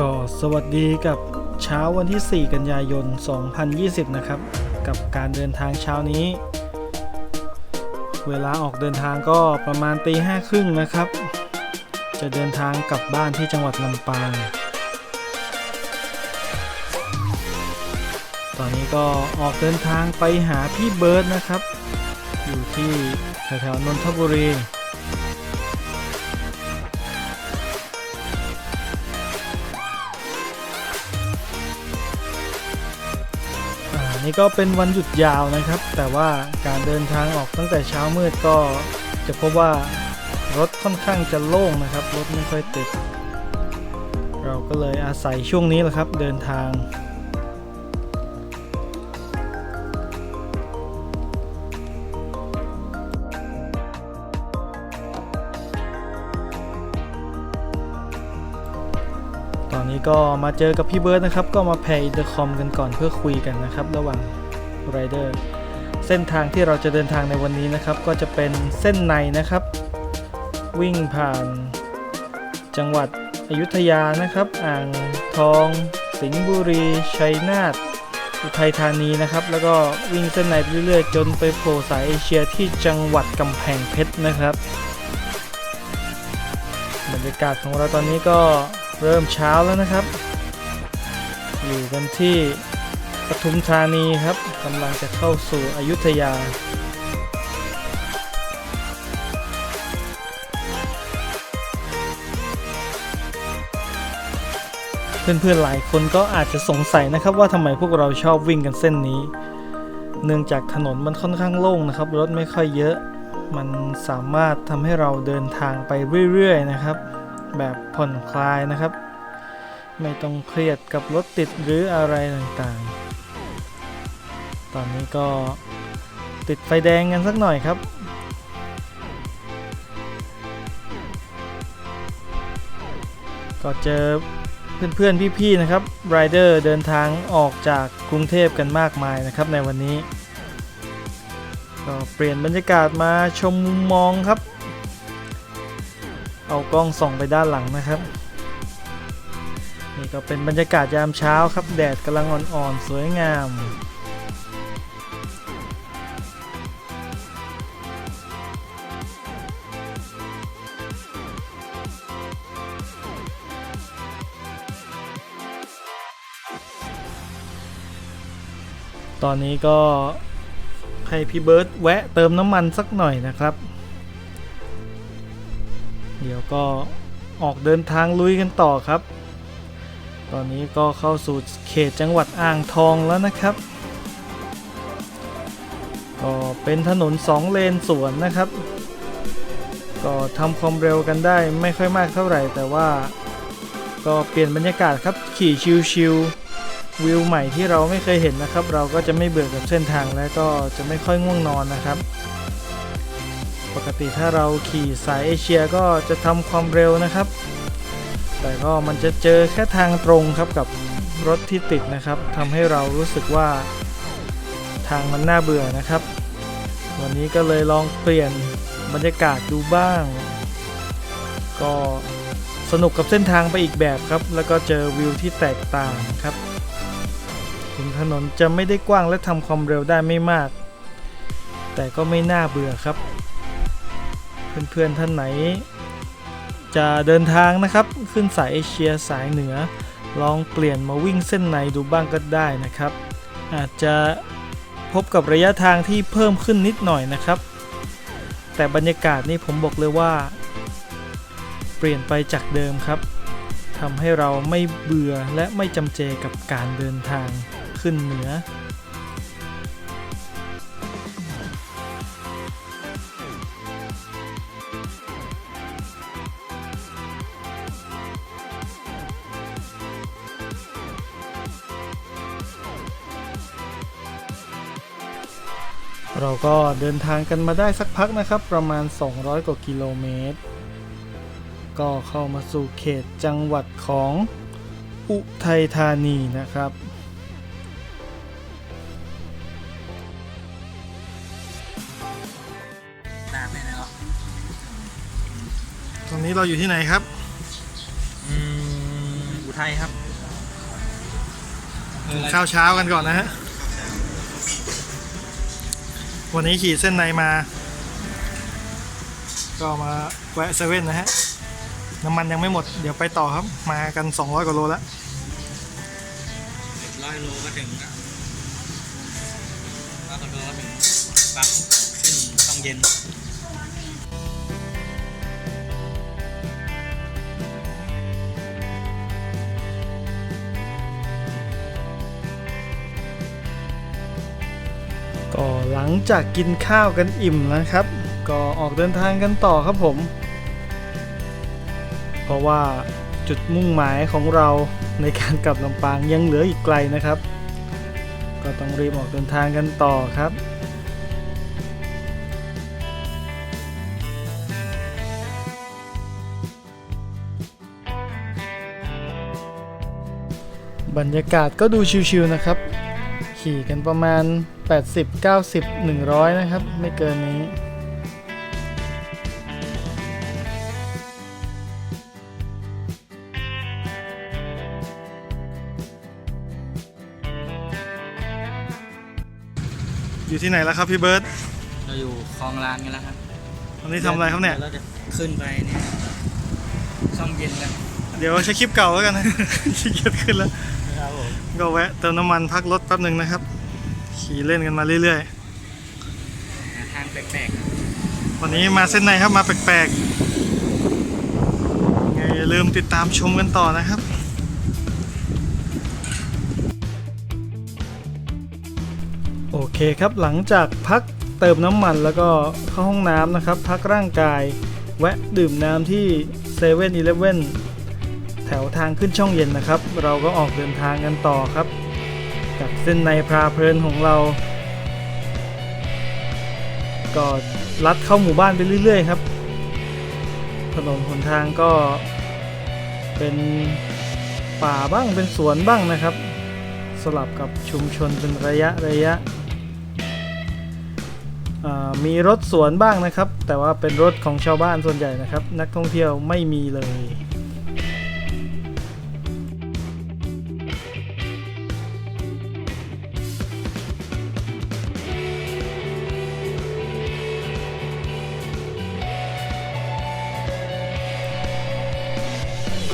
ก็สวัสดีกับเช้าวันที่ 4 กันยายน 2020 นะครับ กับการเดินทางเช้านี้ เวลาออกเดินทางก็ประมาณตีห้าครึ่งนะครับ จะเดินทางกลับบ้านที่จังหวัดลำปาง ตอนนี้ก็ออกเดินทางไปหาพี่เบิร์ดนะครับ อยู่ที่แถวๆนนทบุรี นี้ก็เป็นวันหยุดยาวนะครับ แต่ว่าการเดินทางออกตั้งแต่เช้ามืดก็จะพบว่ารถค่อนข้างจะโล่งนะครับ รถไม่ค่อยติด เราก็เลยอาศัยช่วงนี้แหละครับ เดินทาง อนนี้ก็มาเจอกับพี่เบิร์ดนะครับ ก็มาแพร์อินเตอร์คอมกันก่อนเพื่อคุยกันนะครับ ระหว่างไรเดอร์เส้นทางที่เราจะเดินทางในวันนี้นะครับ ก็จะเป็นเส้นในนะครับ วิ่งผ่าน จังหวัดอยุธยานะครับ อ่างทอง สิงห์บุรี ชัยนาทอุทัยธานีนะครับ แล้วก็วิ่งเส้นในเรื่อยๆ จนไปโผล่สายเอเชียที่จังหวัดกำแพงเพชรนะครับบรรยากาศของเราตอนนี้ก็ เริ่มเช้าแล้วนะครับ อยู่กันที่ปทุมธานีครับกำลังจะเข้าสู่อยุธยา เพื่อนๆหลายคนก็อาจจะสงสัยนะครับว่าทำไมพวกเราชอบวิ่งกันเส้นนี้ เนื่องจากถนนมันค่อนข้างโล่งนะครับ รถไม่ค่อยเยอะ มันสามารถทำให้เราเดินทางไปเรื่อยๆนะครับ แบบผ่อนคลายนะครับ ไม่ต้องเครียดกับรถติดหรืออะไรต่างๆ ตอนนี้ก็ติดไฟแดงกันสักหน่อยครับก็เจอเพื่อนๆ พี่ๆ นะครับไรเดอร์เดินทางออกจากกรุงเทพกันมากมายนะครับในวันนี้ ก็เปลี่ยนบรรยากาศมาชมมุมมองครับ เอากล้องส่องไปด้านหลังนะครับ นี่ก็เป็นบรรยากาศยามเช้าครับ แดดกำลังอ่อนๆ สวยงามตอนนี้ก็ให้พี่เบิร์ตแวะเติมน้ำมันสักหน่อยนะครับ เดี๋ยวก็ออกเดินทางลุยกันต่อครับ ตอนนี้ก็เข้าสู่เขตจังหวัดอ่างทองแล้วนะครับ ก็เป็นถนนสองเลนสวนนะครับ ก็ทำความเร็วกันได้ไม่ค่อยมากเท่าไหร่ แต่ว่าก็เปลี่ยนบรรยากาศครับขี่ชิวๆวิวใหม่ที่เราไม่เคยเห็นนะครับ เราก็จะไม่เบื่อกับเส้นทางและก็จะไม่ค่อยง่วงนอนนะครับ ปกติถ้าเราขี่สายเอเชียก็จะทำความเร็วนะครับ แต่ก็มันจะเจอแค่ทางตรงครับกับรถที่ติดนะครับทำให้เรารู้สึกว่าทางมันน่าเบื่อนะครับ วันนี้ก็เลยลองเปลี่ยนบรรยากาศดูบ้าง ก็สนุกกับเส้นทางไปอีกแบบครับ แล้วก็เจอวิวที่แตกต่างครับถึงถนนจะไม่ได้กว้างและทำความเร็วได้ไม่มาก แต่ก็ไม่น่าเบื่อครับ เพื่อนๆท่านไหน จะเดินทางนะครับ ขึ้นสายเอเชียสายเหนือ ลองเปลี่ยนมาวิ่งเส้นในดูบ้างก็ได้นะครับ อาจจะพบกับระยะทางที่เพิ่มขึ้นนิดหน่อยนะครับ แต่บรรยากาศนี่ผมบอกเลยว่า เปลี่ยนไปจากเดิมครับทำให้เราไม่เบื่อและไม่จำเจกับการเดินทางขึ้นเหนือ ก็เดินทางกันมาได้สักพักนะครับ ประมาณ 200 กว่ากิโลเมตร ก็เข้ามาสู่เขตจังหวัดของอุทัยธานีนะครับนานเลยนะครับตอนนี้เราอยู่ที่ไหนครับอืมอุอุทัยครับเออข้าวเช้ากันก่อนนะฮะ วันนี้ขี่เส้นในมา ก็มาแวะเซเว่นนะฮะ น้ำมันยังไม่หมด เดี๋ยวไปต่อครับ มากัน 200 กว่าโลแล้วร้อยโลก็ถึงนะร้อยกว่าโลก็ถึงปั๊บขึ้นต้องเย็น ก็หลังจากกินข้าวกันอิ่มนะครับ ก็ออกเดินทางกันต่อครับผม เพราะว่าจุดมุ่งหมายของเราในการกลับลำปางยังเหลืออีกไกลนะครับ ก็ต้องรีบออกเดินทางกันต่อครับบรรยากาศก็ดูชิวๆนะครับ ขี่กันประมาณ 80 90 100 นะครับ ไม่เกินนี้อยู่ที่ไหนแล้วครับพี่เบิร์ตเราอยู่คลองลานกันแล้วครับวันนี้ทำอะไรครับเนี่ย เราจะขึ้นไปเนี่ยช่องเย็นกัน เดี๋ยวใช้คลิปเก่าแล้วกันนะขี้เกียจขึ้นแล้วครับผม ก็แวะเติมน้ำมันพักรถแป๊บหนึ่งนะครับ ขี่เล่นกันมาเรื่อยหาทางแปลกๆครับๆวันนี้มาเส้นในครับมาแปลกๆไงอย่าลืมติดตามชมกันต่อนะครับโอเคครับหลังจากพักเติมน้ำมันแล้วก็เข้าห้องน้ำนะครับ พักร่างกาย แวะดื่มน้ำที่7 e เ e ่ e อ แถวทางขึ้นช่องเย็นนะครับ เราก็ออกเดินทางกันต่อครับกับเส้นในพราเพลินของเรา ก็ลัดเข้าหมู่บ้านไปเรื่อยๆ ครับ ถนนหนทางก็เป็นป่าบ้างเป็นสวนบ้างนะครับ สลับกับชุมชนเป็นระยะระยะมีรถสวนบ้างนะครับ แต่ว่าเป็นรถของชาวบ้านส่วนใหญ่นะครับ นักท่องเที่ยวไม่มีเลย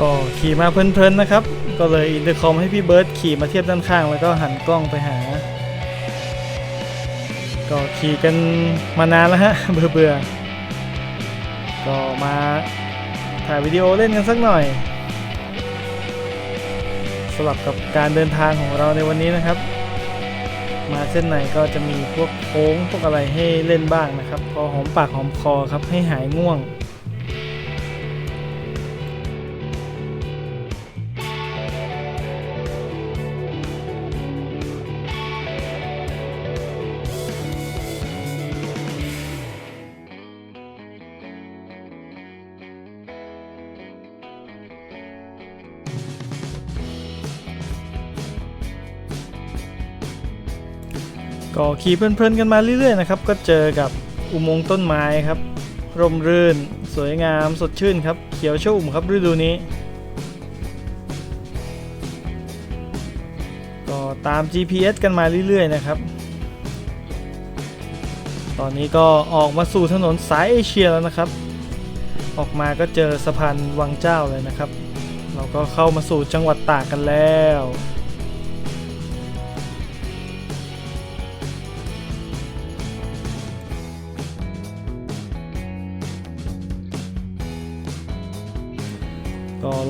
ก็ขี่มาเพลินๆนะครับ ก็เลยอินเตอร์คอมให้พี่เบิร์ดขี่มาเทียบด้านข้าง แล้วก็หันกล้องไปหา ก็ขี่กันมานานแล้วฮะเบื่อๆก็มาถ่ายวิดีโอเล่นกันสักหน่อยสลับกับการเดินทางของเราในวันนี้นะครับ มาเส้นไหนก็จะมีพวกโค้งพวกอะไรให้เล่นบ้างนะครับ พอหอมปากหอมคอครับให้หายง่วง ขี่เพลินๆกันมาเรื่อยๆนะครับ ก็เจอกับอุโมงค์ต้นไม้ครับ ร่มรื่น สวยงามสดชื่นครับ เขียวชุ่มครับฤดูนี้ ก็ตาม GPS กันมาเรื่อยๆนะครับ ตอนนี้ก็ออกมาสู่ถนนสายเอเชียแล้วนะครับ ออกมาก็เจอสะพานวังเจ้าเลยนะครับ เราก็เข้ามาสู่จังหวัดตากกันแล้ว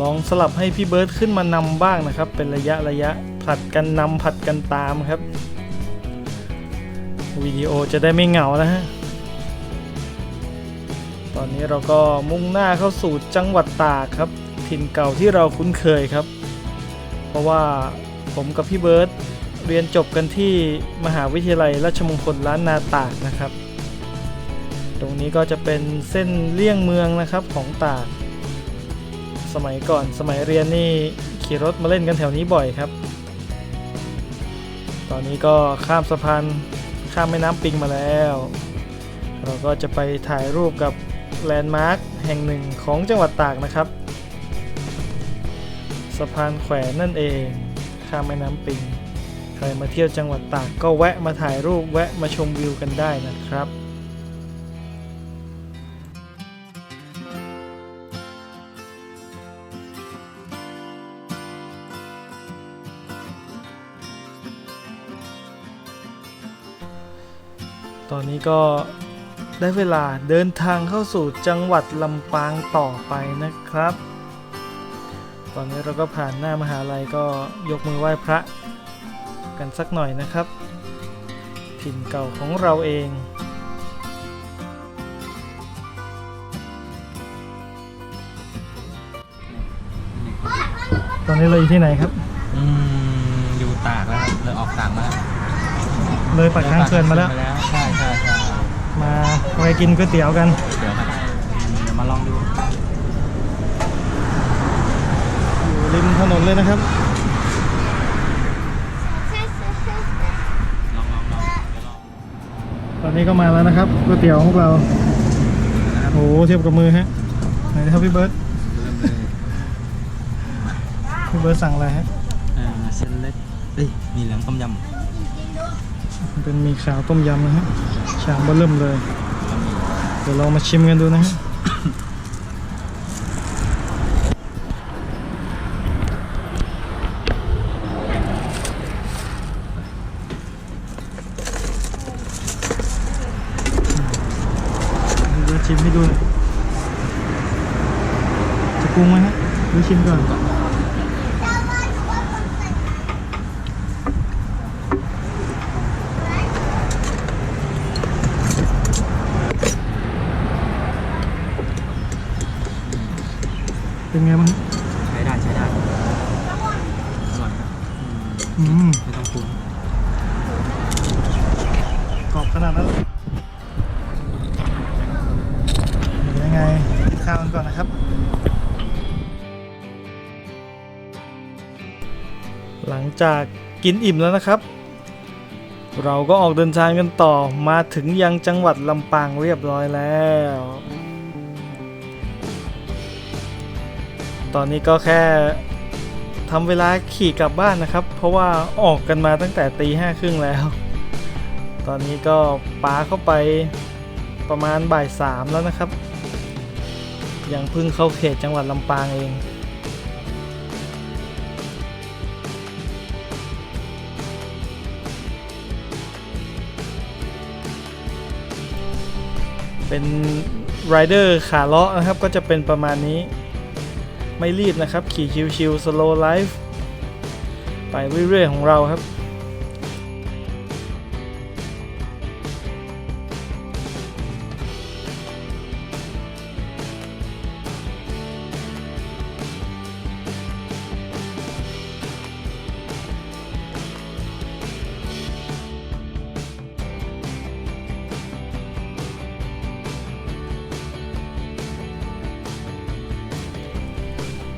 องสลับให้พี่เบิร์ดขึ้นมานำบ้างนะครับ เป็นระยะระยะผลัดกันนำผลัดกันตามครับ วิดีโอจะได้ไม่เหงานะฮะตอนนี้เราก็มุ่งหน้าเข้าสู่จังหวัดตากครับ ถิ่นเก่าที่เราคุ้นเคยครับ เพราะว่าผมกับพี่เบิร์ดเรียนจบกันที่มหาวิทยาลัยราชมงคลล้านนาตากนะครับ ตรงนี้ก็จะเป็นเส้นเลี่ยงเมืองนะครับของตาก สมัยก่อนสมัยเรียนนี่ขี่รถมาเล่นกันแถวนี้บ่อยครับ ตอนนี้ก็ข้ามสะพานข้ามแม่น้ำปิงมาแล้ว เราก็จะไปถ่ายรูปกับแลนด์มาร์คแห่งหนึ่งของจังหวัดตากนะครับ สะพานแขวนนั่นเองข้ามแม่น้ำปิง ใครมาเที่ยวจังหวัดตากก็แวะมาถ่ายรูปแวะมาชมวิวกันได้นะครับ ตอนนี้ก็ได้เวลาเดินทางเข้าสู่จังหวัดลำปางต่อไปนะครับ ตอนนี้เราก็ผ่านหน้ามหาลัยก็ยกมือไหว้พระกันสักหน่อยนะครับ ถิ่นเก่าของเราเองตอนนี้เราอยู่ที่ไหนครับ อืม อยู่ตากแล้วครับเลยออกตากมาแล้ว เลยปากทางเขื่อนมาแล้ว ใช่ใช่ใช่มาไปกินก๋วยเตี๋ยวกัน เดี๋ยวครับเดี๋ยวมาลองดู อยู่ริมถนนเลยนะครับ ลองลองลองเดี๋ยวลองตอนนี้ก็มาแล้วนะครับก๋วยเตี๋ยวของพวกเรา โอ้โหเทียบกับมือฮะ ไหนนะครับพี่เบิร์ตเริ่มเลยพี่เบิร์ตสั่งอะไรฮะ อ่าเส้นเล็กเอ้ยมีเหลืองต้มยำ เป็นมีขาวต้มยำนะฮะชามเบอเริ่มเลย เดี๋ยวเรามาชิมกันดูนะฮะ เดี๋ยวชิมให้ดูหน่อยจะปรุงไหมฮะหรือชิมก่อน เป็นไงบ้าง ใช้ได้ใช้ได้อร่อยครับอืม อืม ไม่ต้องปรุง กรอบ ขนาดนั้นยังไงกินข้าวกันก่อนนะครับ หลังจากกินอิ่มแล้วนะครับ เราก็ออกเดินทางกันต่อมาถึงยังจังหวัดลำปางเรียบร้อยแล้ว ตอนนี้ก็แค่ทำเวลาขี่กลับบ้านนะครับ เพราะว่าออกกันมาตั้งแต่ตีห้าครึ่งแล้ว ตอนนี้ก็ปาเข้าไปประมาณบ่ายสามแล้วนะครับ ยังเพิ่งเข้าเขตจังหวัดลำปางเองเป็นไรเดอร์ขาเลาะนะครับก็จะเป็นประมาณนี้ไม่รีบนะครับ ขี่ชิวๆ slow life ไปเรื่อยๆของเราครับ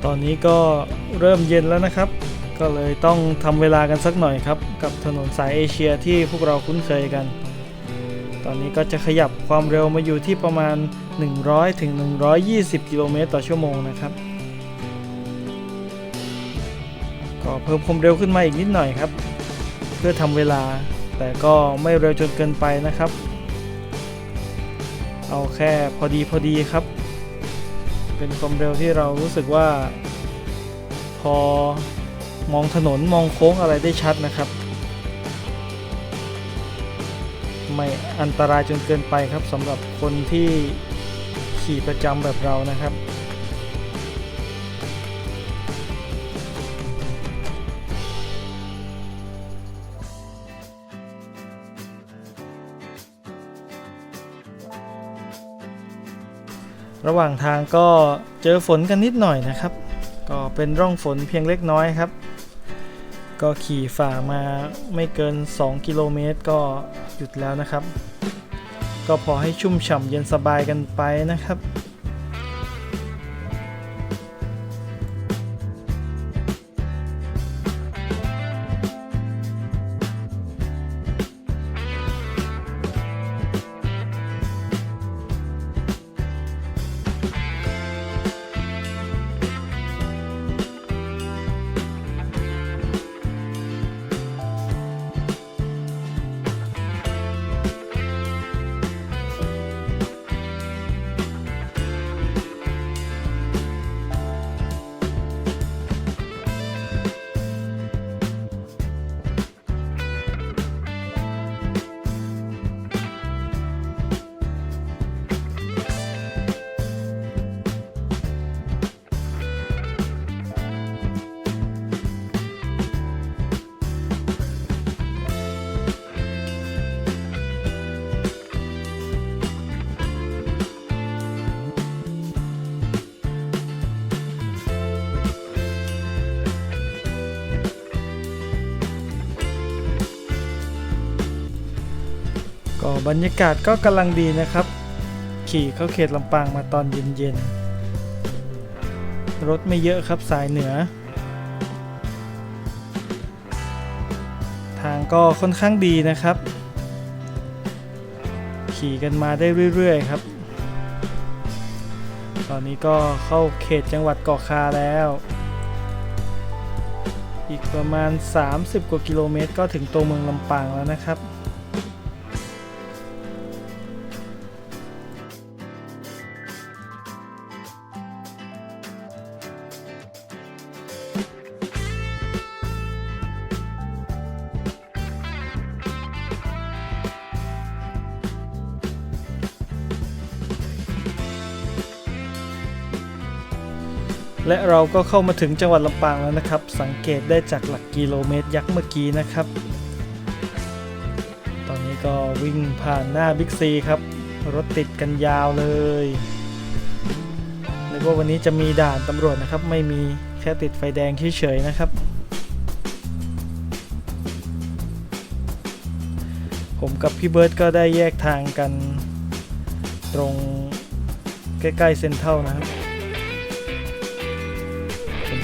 ตอนนี้ก็เริ่มเย็นแล้วนะครับ ก็เลยต้องทำเวลากันสักหน่อยครับ กับถนนสายเอเชียที่พวกเราคุ้นเคยกัน ตอนนี้ก็จะขยับความเร็วมาอยู่ที่ประมาณ 100ถึง120 กิโลเมตรต่อชั่วโมงนะครับ ก็เพิ่มความเร็วขึ้นมาอีกนิดหน่อยครับ เพื่อทำเวลาแต่ก็ไม่เร็วจนเกินไปนะครับ เอาแค่พอดีพอดีครับ เป็นความเร็วที่เรารู้สึกว่า พอมองถนนมองโค้งอะไรได้ชัดนะครับ ไม่อันตรายจนเกินไปครับสำหรับคนที่ขี่ประจำแบบเรานะครับ ระหว่างทางก็เจอฝนกันนิดหน่อยนะครับ ก็เป็นร่องฝนเพียงเล็กน้อยครับ ก็ขี่ฝ่ามาไม่เกิน 2 กิโลเมตรก็หยุดแล้วนะครับ ก็พอให้ชุ่มฉ่ำเย็นสบายกันไปนะครับ บรรยากาศก็กำลังดีนะครับ ขี่เข้าเขตลำปางมาตอนเย็นๆ รถไม่เยอะครับสายเหนือ ทางก็ค่อนข้างดีนะครับ ขี่กันมาได้เรื่อยๆครับ ตอนนี้ก็เข้าเขตจังหวัดเกาะคาแล้ว อีกประมาณ 30 กว่ากิโลเมตร ก็ถึงตัวเมืองลำปางแล้วนะครับ และเราก็เข้ามาถึงจังหวัดลำปางแล้วนะครับ สังเกตได้จากหลักกิโลเมตรยักษ์เมื่อกี้นะครับ ตอนนี้ก็วิ่งผ่านหน้าบิ๊กซีครับ รถติดกันยาวเลยนึกว่าวันนี้จะมีด่านตำรวจนะครับ ไม่มีแค่ติดไฟแดงเฉยๆนะครับผมกับพี่เบิร์ดก็ได้แยกทางกันตรงใกล้ ๆ เซ็นเทรัลนะครับ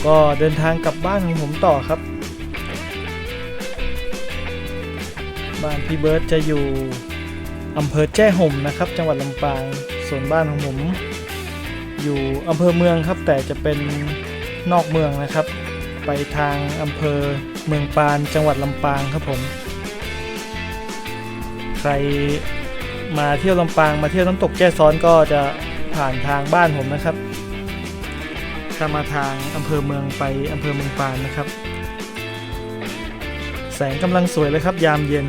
ก็เดินทางกลับบ้านของผมต่อครับ บ้านพี่เบิร์ตจะอยู่อำเภอแจ้ห่มนะครับ จังหวัดลำปางส่วนบ้านของผม อยู่อำเภอเมืองครับ แต่จะเป็นนอกเมืองนะครับ ไปทางอำเภอเมืองปานจังหวัดลำปางครับผม ใครมาเที่ยวลำปางมาเที่ยวน้ำตกแจ้ซ้อนก็จะผ่านทางบ้านผมนะครับ มาทางอำเภอเมืองไปอำเภอเมืองปานนะครับ แสงกำลังสวยเลยครับยามเย็น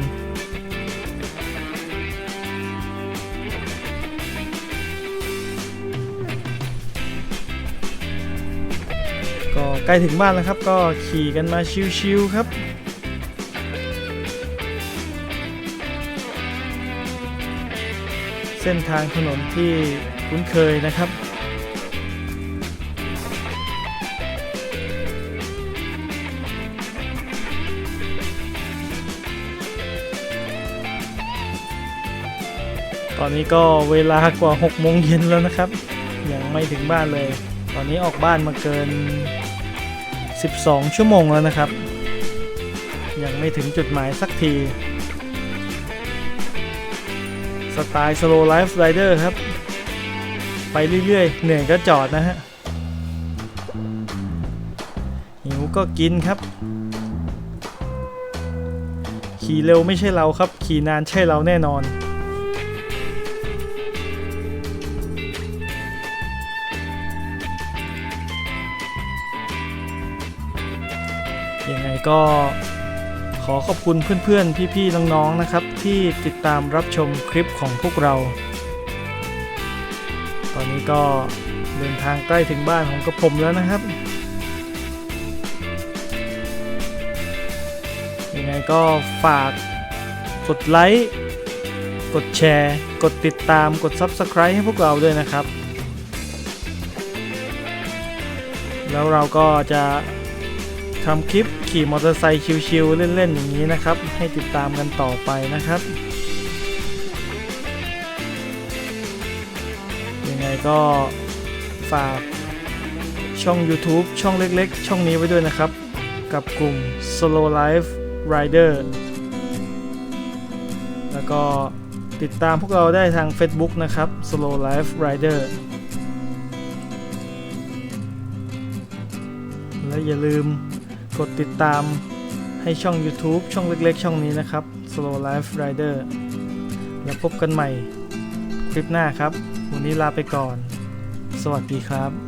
ก็ใกล้ถึงบ้านแล้วครับ ก็ขี่กันมาชิวๆครับเส้นทางถนนที่คุ้นเคยนะครับ อนนี้ก็เวลากว่า6โมงเย็นแล้วนะครับ ยังไม่ถึงบ้านเลย ตอนนี้ออกบ้านมาเกิน 12 ชั่วโมงแล้วนะครับ ยังไม่ถึงจุดหมายสักที สไตล์ slow life rider ครับ ไปเรื่อยๆ เหนื่อยก็จอดนะฮะ หิวก็กินครับ ขี่เร็วไม่ใช่เราครับ ขี่นานใช่เราแน่นอน ก็ขอขอบคุณเพื่อนๆ พี่ๆ น้องๆ นะครับ ที่ติดตามรับชมคลิปของพวกเรา ตอนนี้ก็เดินทางใกล้ถึงบ้านของกระผมแล้วนะครับ ยังไงก็ฝากกดไลค์ กดแชร์ กดติดตาม กด Subscribe ให้พวกเราด้วยนะครับ แล้วเราก็จะทำคลิป ขี่มอเตอร์ไซค์ชิวๆเล่นๆอย่างนี้นะครับ ให้ติดตามกันต่อไปนะครับ ยังไงก็ฝากช่อง YouTube ช่องเล็กๆ ช่องนี้ไว้ด้วยนะครับ กับกลุ่ม Solo Life Rider แล้วก็ติดตามพวกเราได้ทาง Facebook นะครับ slow Life Rider และอย่าลืม กดติดตามให้ช่อง YouTube ช่องเล็กๆ ช่องนี้นะครับ Slow Life Rider แล้วพบกันใหม่คลิปหน้าครับ วันนี้ลาไปก่อน สวัสดีครับ